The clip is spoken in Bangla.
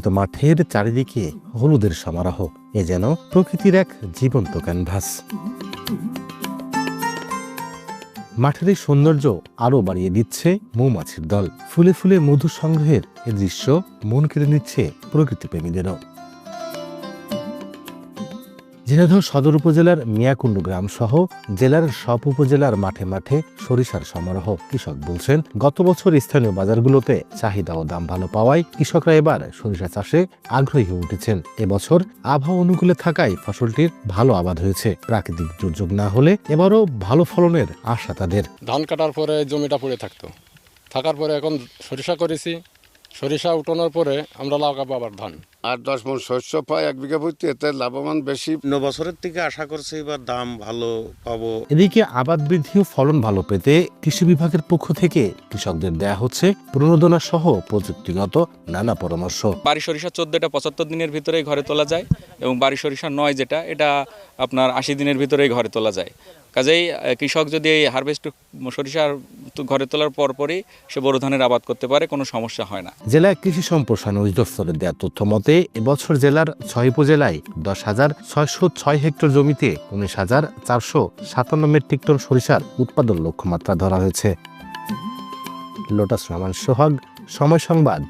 তো মাঠের চারিদিকে হলুদের সমারোহ। এ যেন প্রকৃতির এক জীবন্ত ক্যানভাস। মাঠের এই সৌন্দর্য আরও বাড়িয়ে দিচ্ছে মৌমাছির দল। ফুলে ফুলে মধু সংগ্রহের এ দৃশ্য মন কেড়ে নিচ্ছে প্রকৃতিপ্রেমীদেরও। ঝিনাইদহ সদর উপজেলার মিয়াকুণ্ডু গ্রাম সহ জেলার সব উপজেলার মাঠে মাঠে সরিষার সমারোহ। কৃষক বলছেন, গত বছর স্থানীয় বাজারগুলোতে চাহিদা ও দাম ভালো পাওয়ায় কৃষকরা এবার সরিষা চাষে আগ্রহী হয়ে উঠেছেন। এবছর আবহাওয়া অনুকূলে থাকায় ফসলটির ভালো আবাদ হয়েছে। প্রাকৃতিক দুর্যোগ না হলে এবারও ভালো ফলনের আশা তাদের। ধান কাটার পরে জমিটা পড়ে থাকতো। থাকার পরে এখন সরিষা করেছি সরিষা উঠানোর পরে আমরা লাগাবো আবার ধান। আর দশ মন শস্য পাই এক বিঘা প্রতি এতে লাভবান বেশি। অন্য বছরের থেকে আশা করছি এবার দাম ভালো পাবো। এদিকে আবাদ বৃদ্ধি ও ফলন ভালো পেতে কৃষি বিভাগের পক্ষ থেকে কৃষকদের দেয়া হচ্ছে প্রণোদনা সহ প্রযুক্তিগত নানা পরামর্শ। বাড়ি সরিষা চোদ্দোটা পঁচাত্তর দিনের ভিতরে ঘরে তোলা যায় এবং বাড়ি সরিষা নয় যেটা এটা আপনার আশি দিনের ভিতরেই ঘরে তোলা যায়। কাজেই কৃষক যদি এই হারভেস্ট সরিষার ঘরে তোলার পরপরই সে বোরো ধানের আবাদ করতে পারে, কোনো সমস্যা হয় না। জেলা কৃষি সম্প্রসারণ অধিদপ্তরের দেওয়া তথ্য মতে, এবছর জেলার ছয় উপজেলায় দশ হাজার ছয়শো ছয় হেক্টর জমিতে উনিশ হাজার চারশো সাতান্ন মেট্রিক টন সরিষার উৎপাদন লক্ষ্যমাত্রা ধরা হয়েছে। লোটাস রহমান সোহাগ, সময় সংবাদ।